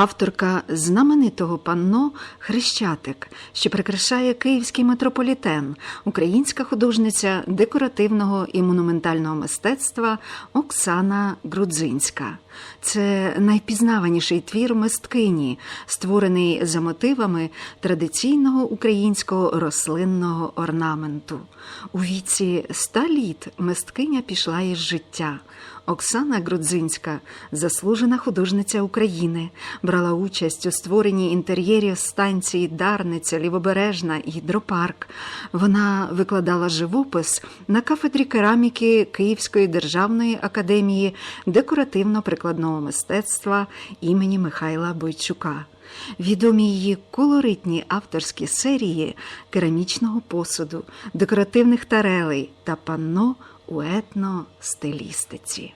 авторка знаменитого панно Хрещатик, що прикрашає київський метрополітен, українська художниця декоративного і монументального мистецтва Оксана Грудзинська. Це найпізнаваніший твір мисткині, створений за мотивами традиційного українського рослинного орнаменту. У віці ста літ мисткиня пішла із життя. Оксана Грудзинська, заслужена художниця України, брала участь у створенні інтер'єрів станції Дарниця, Лівобережна і Гідропарк. Вона викладала живопис на кафедрі кераміки Київської державної академії декоративно-прикладного мистецтва імені Михайла Бойчука. Відомі її колоритні авторські серії керамічного посуду, декоративних тарелей та панно у етностилістиці.